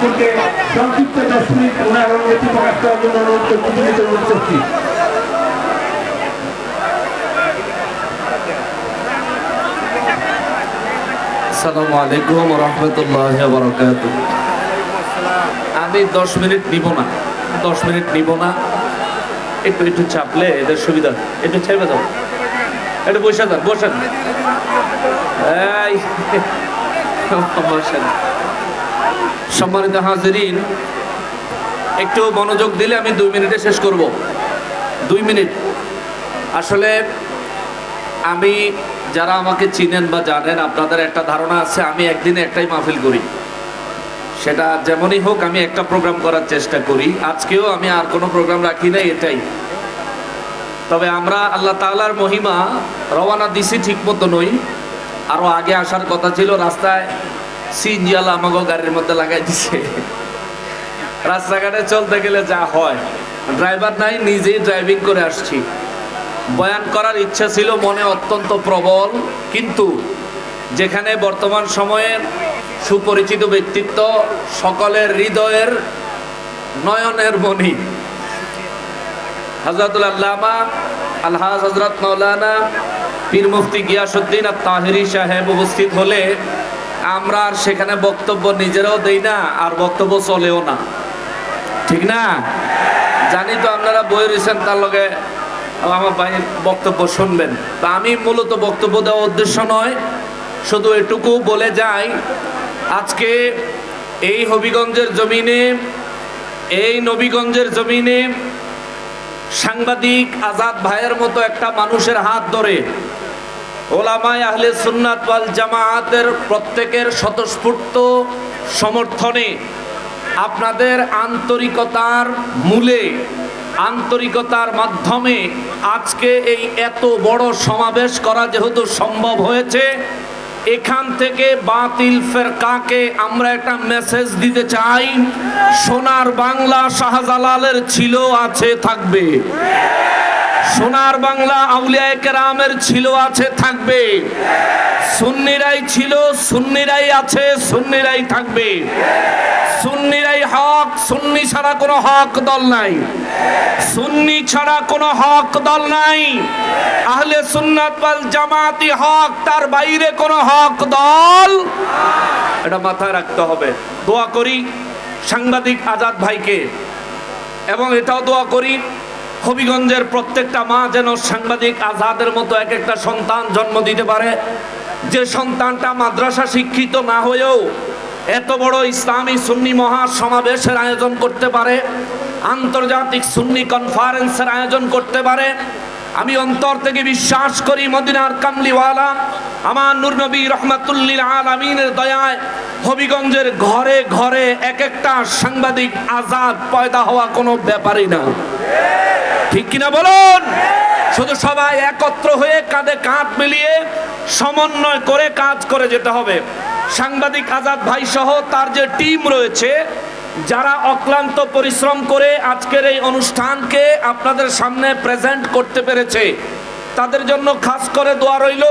হুজুরকে সংক্ষিপ্ত দশ মিনিট ওনার প্রকাশ করার জন্য অনুরোধ করছি, বিনীত অনুরোধ করছি। আসসালামু আলাইকুম রহমতুল্লাহ বরকাত আমি দশ মিনিট নিব না, দশ মিনিট নিব না। একটু একটু চাপলে এদের সুবিধা একটু চাইবে দাও। একটু বসে যান বসেন। বসেন। সম্মানিত হাজিরিন, একটু মনোযোগ দিলে আমি দুই মিনিটে শেষ করব। দুই মিনিট। আসলে আমি যারা আমাকে চিনেন বা জানেন, আপনাদের একটা ধারণা আছে, আমি একদিনে একটাই মাহফিল করি। সেটা যেমনই হোক, আমি একটা প্রোগ্রাম করার চেষ্টা করি। আজকেও আমি আর কোনো প্রোগ্রাম রাখি না এটাই। তবে আমরা আল্লাহ তাআলার মহিমা রওয়ানা দিছি ঠিক মতো নই। আরও আগে আসার কথা ছিল, রাস্তায় সিনজিয়ালা আমাকে গাড়ির মধ্যে লাগাই দিছে। রাস্তাঘাটে চলতে গেলে যা হয়। ড্রাইভার নাই, নিজেই ড্রাইভিং করে আসছি। বয়ান করার ইচ্ছা ছিল, মনে অত্যন্ত প্রবল, কিন্তু যেখানে বর্তমান সময়ে সুপরিচিত ব্যক্তিত্ব, সকলের হৃদয়ের নয়নের মণি। হজরতুল আল্লামা, আলহাজ হজরত মৌলানা পীর মুফতি গিয়াসুদ্দিন আর তাহেরি সাহেব উপস্থিত হলে আমরা আর সেখানে বক্তব্য নিজেরাও দেই না, আর বক্তব্য চলেও না। ঠিক না? জানি তো আপনারা বই রয়েছেন, তার লগে আমার ভাইয়ের বক্তব্য শুনবেন। তা আমি মূলত বক্তব্য দেওয়ার উদ্দেশ্য নয়, শুধু এটুকু বলে যাই, আজকে এই হবিগঞ্জের জমিনে, এই নবীগঞ্জের জমিনে সাংবাদিক আজাদ ভাইয়ের মতো একটা মানুষের হাত ধরে ওলামায় আহলে সুন্নাত ওয়াল জামায়াতের প্রত্যেকের স্বতঃস্ফূর্ত সমর্থনে আপনাদের আন্তরিকতার মূলে, আন্তরিকতার মাধ্যমে আজকে এই এত বড় সমাবেশ করা যেহেতু সম্ভব হয়েছে, এখান থেকে বাতিল ফেরকাকে আমরা একটা মেসেজ দিতে চাই। সোনার বাংলা শাহজালালের ছিল, আছে, থাকবে। সোনার বাংলা আউলিয়া কেরামের ছিল, আছে, থাকবে। সুন্নিরাই ছিল, সুন্নিরাই আছে, সুন্নিরাই থাকবে। সুন্নিরাই হক, সুন্নি ছাড়া কোনো হক দল নাই। সুন্নি ছাড়া কোনো হক দল নাই। আহলে সুন্নাত ওয়াল জামাতি হক, তার বাইরে কোনো হক দল এটা মাথায় রাখতে হবে। দোয়া করি সাংবাদিক আজাদ ভাইকে, এবং এটাও দোয়া করি হবিগঞ্জের প্রত্যেকটা মা যেন সাংবাদিক আজাদের মতো এক একটা সন্তান জন্ম দিতে পারে। যে সন্তানটা মাদ্রাসা শিক্ষিত না হয়েও এত বড় ইসলামী সুন্নি মহা সমাবেশের আয়োজন করতে পারে, আন্তর্জাতিক সুন্নি কনফারেন্সের আয়োজন করতে পারে আমি অন্তর থেকে বিশ্বাস করি মদিনার কামলিওয়ালা, আমার নূর নবী রহমাতুল্লিল আলমিনের দয়ায় হবিগঞ্জের ঘরে ঘরে এক একটা সাংবাদিক আজাদ পয়দা হওয়া কোনো ব্যাপারই না। ঠিক কিনা বলুন? শুধু সবাই একত্র হয়ে কাঁধে কাঁধ মিলিয়ে সমন্বয় করে কাজ করে যেতে হবে। সাংবাদিক আজাদ ভাই সহ তার যে টিম রয়েছে যারা অক্লান্ত পরিশ্রম করে আজকের এই অনুষ্ঠানকে আপনাদের সামনে প্রেজেন্ট করতে পেরেছে, তাদের জন্য খাস করে দোয়া রইল।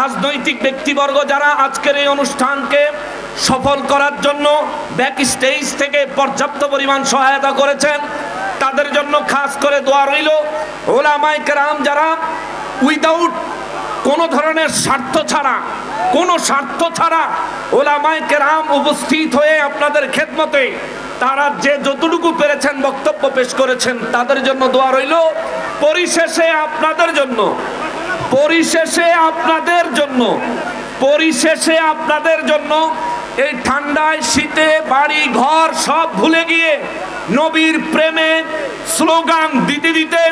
রাজনৈতিক ব্যক্তিবর্গ যারা আজকের এই অনুষ্ঠানকে সফল করার জন্য ব্যাক স্টেজ থেকে পর্যাপ্ত পরিমাণ সহায়তা করেছেন, তাদের জন্য খাস করে দোয়া রইল। ওলামাই কেরাম যারা উইদাউট কোনো ধরনের স্বার্থ ছাড়া, কোনো স্বার্থ ছাড়া ওলামাই কেরাম উপস্থিত হয়ে আপনাদের খেদমতে তারা যে যতটুকু পেরেছেন বক্তব্য পেশ করেছেন, তাদের জন্য দোয়া রইল। পরিশেষে আপনাদের জন্য, পরিশেষে আপনাদের জন্য, পরিশেষে আপনাদের জন্য এই ঠান্ডায় শীতে বাড়ি, ঘর সব ভুলে গিয়ে নবীর প্রেমে স্লোগান দিতে দিতে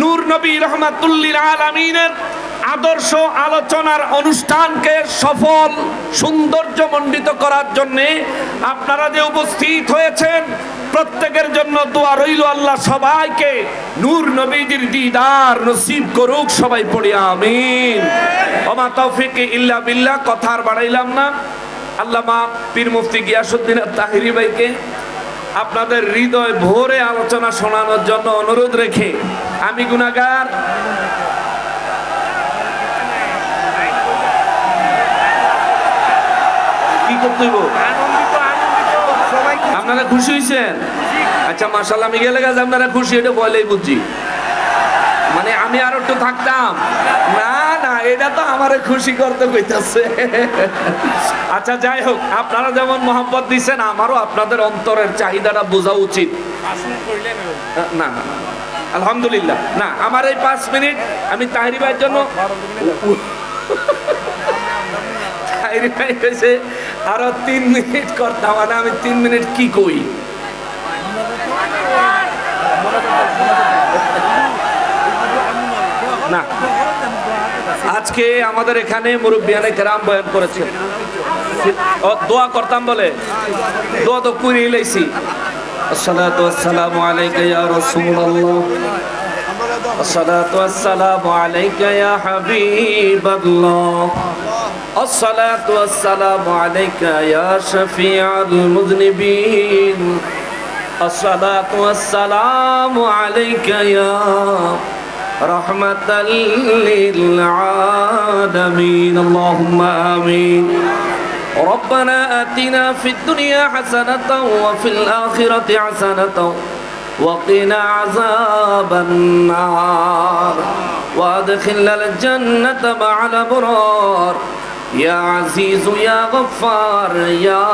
নূর নবী রহমাতুল্লিল আলমিনের আদর্শ আলোচনার অনুষ্ঠানকে সফল, সৌন্দর্যমণ্ডিত করার জন্য আপনারা যে উপস্থিত হয়েছেন, প্রত্যেকের জন্য দোয়া রইল আল্লাহ সবাইকে। নূর নবীজির দিদার নসিব করুক, সবাই পড়ি আমিন। ওমা তৌফিক ইল্লা বিল্লাহ কথা আর বাড়াইলাম না। আল্লামা পীর মুফতি গিয়াসুদ্দিন তাহিরি ভাইকে আপনাদের হৃদয় ভোরে আলোচনা শোনানোর জন্য অনুরোধ রেখে আমি গুনাগার কি করতে হইব? আপনারা খুশি হয়েছেন? আচ্ছা মাসাল্লাহ আমি গেলে গেছে, আপনারা খুশি, এটা বলেই বুঝছি। মানে আমি আর একটু থাকতাম। না না, এটা তো আমারে খুশি করতে কইতাছে। আচ্ছা যাই হোক, আপনারা যেমন মোহাম্মত দিচ্ছেন আমারও আপনাদের অন্তরের চাহিদাটা বোঝা উচিত। না না। আলহামদুলিল্লাহ, না, আমার এই পাঁচ মিনিট, আমি তাহিরি ভাইয়ের জন্য তাহিরি ভাই কইছে আরও তিন মিনিট করতাম মানে আমি তিন মিনিট কি কই? না। আজকে আমাদের এখানে মুরব্বিয়ানে গ্রাম বয়ান করেছে। দোয়া করতাম বলে। দোয়া তো পুরি লেছি। আসসালাতু আসসালামু আলাইকা ইয়া রাসূলুল্লাহ। আসসালাতু আসসালামু আলাইকা الصلاة والسلام عليك يا شفيع المذنبين. الصلاة والسلام عليك يا رحمة للعالمين. اللهم آمين. ربنا آتنا في الدنيا حسنة وفي الآخرة حسنة وقنا عذاب النار. وأدخلنا الجنة مع الأبرار. ইয়া আজিজ, ইয়া গফার ইয়া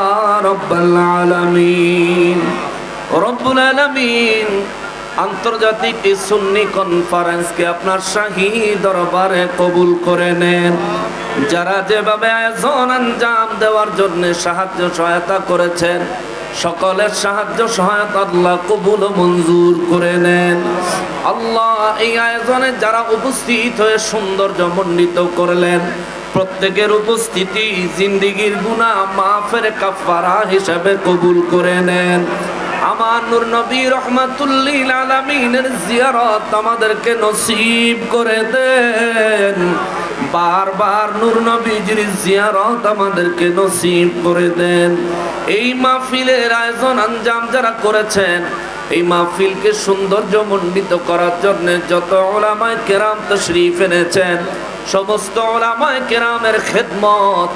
রব্বাল আলামিন। রব্বুল আলামিন, আন্তর্জাতিক এই সুন্নি কনফারেন্সকে আপনার শাহী দরবারে কবুল করে নেন। যারা যেভাবে আয়োজন আঞ্জাম দেওয়ার জন্য সাহায্য সহায়তা করেছেন, সকলের সাহায্য সহায়তা আল্লাহ কবুল মঞ্জুর করে নেন। আল্লাহ এই আয়োজনে যারা উপস্থিত হয়ে সৌন্দর্য মণ্ডিত করলেন প্রত্যেকের উপস্থিতি জিন্দিগির গুণা মাফের কাফারা হিসাবে কবুল করে নেন। আমার নূর নবী রহমাতুল্লিল আলামিনের জিয়ারত আমাদেরকে নসিব করে দেন। বারবার নূর নবীজির জিয়ারত আমাদেরকে নসিব করে দেন। এই মাহফিলের আয়োজন আঞ্জাম যারা করেছেন, এই মাহফিলকে সৌন্দর্য মণ্ডিত করার জন্য যত ওলামায় কেরাম তশরিফ এনেছেন সমস্ত ওলামায় কেরামের খেদমত,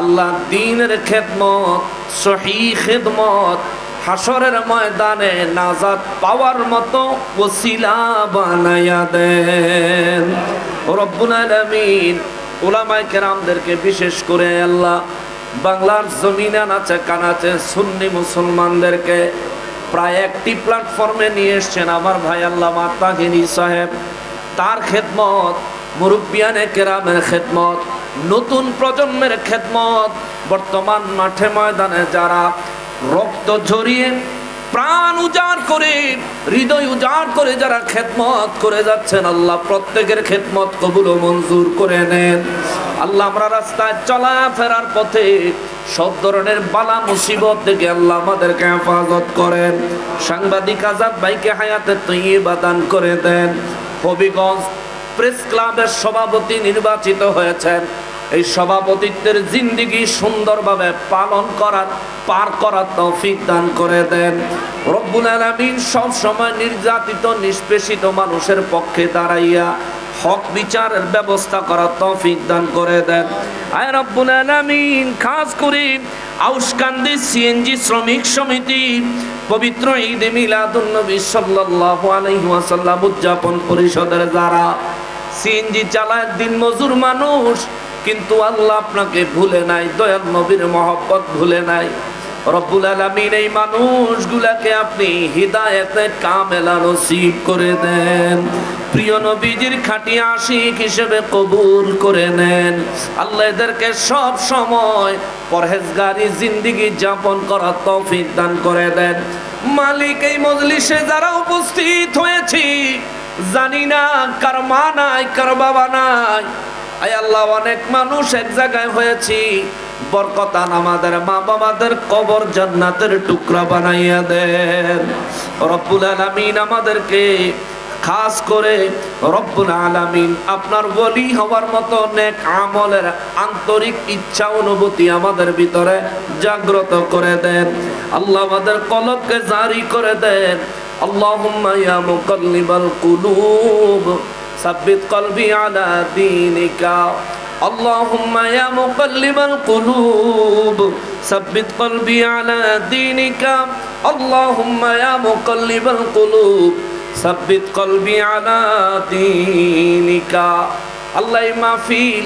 আল্লাহ দিনের খেদমত সহি খেদমত হাসরের ময়দানে নাজাদ পাওয়ার মতো ওসিলা বানায়া দেন। রব্বুল ওলামায়ে কেরামদেরকে বিশেষ করে আল্লাহ বাংলার জমিনে নাচে কানাচে সুন্নি মুসলমানদেরকে প্রায় একটি প্ল্যাটফর্মে নিয়ে এসছেন আমার ভাই আল্লাহ মাতাহিনী সাহেব। তার খেদমত মুরব্বিয়ানে কেরামের খেদমত, নতুন প্রজন্মের খেদমত, বর্তমান মাঠে ময়দানে যারা রক্ত ঝরিয়ে প্রাণ উজাড় করে, হৃদয় উজাড় করে যারা খেদমত করে যাচ্ছেন, আল্লাহ প্রত্যেকের খেদমত কবুল মঞ্জুর করে নেন। আল্লাহ আমরা রাস্তায় চলা ফেরার পথে সব ধরনের বালা মুসিবত থেকে আল্লাহ আমাদেরকে হেফাজত করেন। সাংবাদিক আজাদ ভাইকে হায়াতে তৈবা দান করে দেন। হবিগঞ্জ প্রেস ক্লাবের সভাপতি নির্বাচিত হয়েছেন। এই সভাপতিত্বের জিন্দিগি সুন্দরভাবে পালন করার, পার করার তৌফিক দান করে দেন। রব্বুল আলামিন সব সময় নির্যাতিত, নিষ্পেষিত মানুষের পক্ষে দাঁড়াইয়া হক বিচারের ব্যবস্থা করার তৌফিক দান করে দেন। আয় রব্বুল আলামিন, খাস করে আউসকান্দি সিএনজি শ্রমিক সমিতি পবিত্র ঈদ মিলাদুন নবী সাল্লাল্লাহু আলাইহি ওয়াসাল্লাম উদযাপন পরিষদের যারা সিএনজি চালায় দিন মজুর মানুষ, কিন্তু আল্লাহ আপনাকে ভুলে নাই, দয়াল নবীর মহব্বত ভুলে নাই। রব্বুল আলামিন এই মানুষগুলাকে আপনি হিদায়েতের কামেলা নসিব করে দেন। প্রিয় নবীজির খাঁটি আশিক হিসেবে কবুল করে নেন। আল্লাহ এদেরকে সব সময় পরহেজগারি, জিন্দিগি যাপন করার তৌফিক দান করে দেন। মালিক এই মজলিসে যারা উপস্থিত হয়েছি জানি না, কার মা নাই, কার বাবা নাই। আয় আল্লাহ, অনেক মানুষ এক জায়গায় হয়েছি। বরকতান আমাদের মা বাবাদের কবর জান্নাতের টুকরা বানাইয়া দেন। রব্বুল আলামিন আমাদেরকে খাস করে রব্বুল আলামিন আপনার বলি হওয়ার মতো নেক আমলের আন্তরিক ইচ্ছা, অনুভূতি আমাদের ভিতরে জাগ্রত করে দেন। আল্লাহ আমাদের কলবকে জারি করে দেন। আল্লাহুম্মা ইয়া মুকাল্লিবাল কুলুব ثبت قلبي على دينك اللهم يا مقلب القلوب ثبت قلبي على دينك اللهم يا مقلب القلوب ثبت قلبي على دينك আল্লাহ এই মাহফিল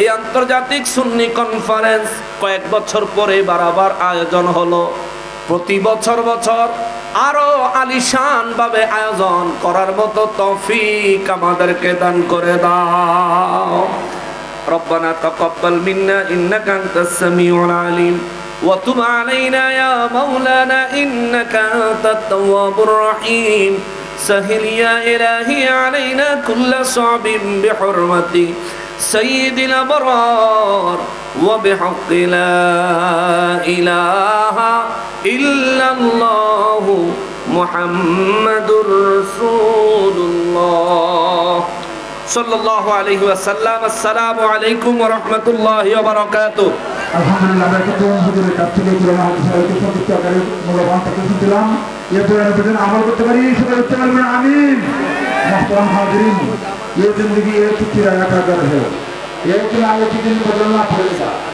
এই আন্তর্জাতিক সুন্নি কনফারেন্স কয়েক বছর পরে বারবার আয়োজন হলো প্রতি বছর বছর আরো আলিশান ভাবে আয়োজন করার মতো তৌফিক আমাদেরকে দান করে দাও ربنا تقبل منا إنك أنت السميع العليم وتب علينا يا مولانا إنك أنت التواب الرحيم سهل يا إلهي علينا كل صعب بحرمة سيد الأبرار وبحق لا إله إلا الله محمد رسول الله صلى الله عليه وسلم السلام عليكم ورحمة الله وبركاته আলহামদুলিল্লাহ আমরা কিন্তু হুজুরের কাছ থেকে পুরানো হাদিসের ঐক্য সন্তুষ্ট আকারে মূল্যবান কথা শুনছিলাম এরপরে আমরা পেছনে আমল করতে পারি সেটা উচ্চ পারবেন আমিন মোহতারাম হাজিরিন ये ज़िंदगी एक किराया का घर है। एक लाख की दिन बदलना पड़ेगा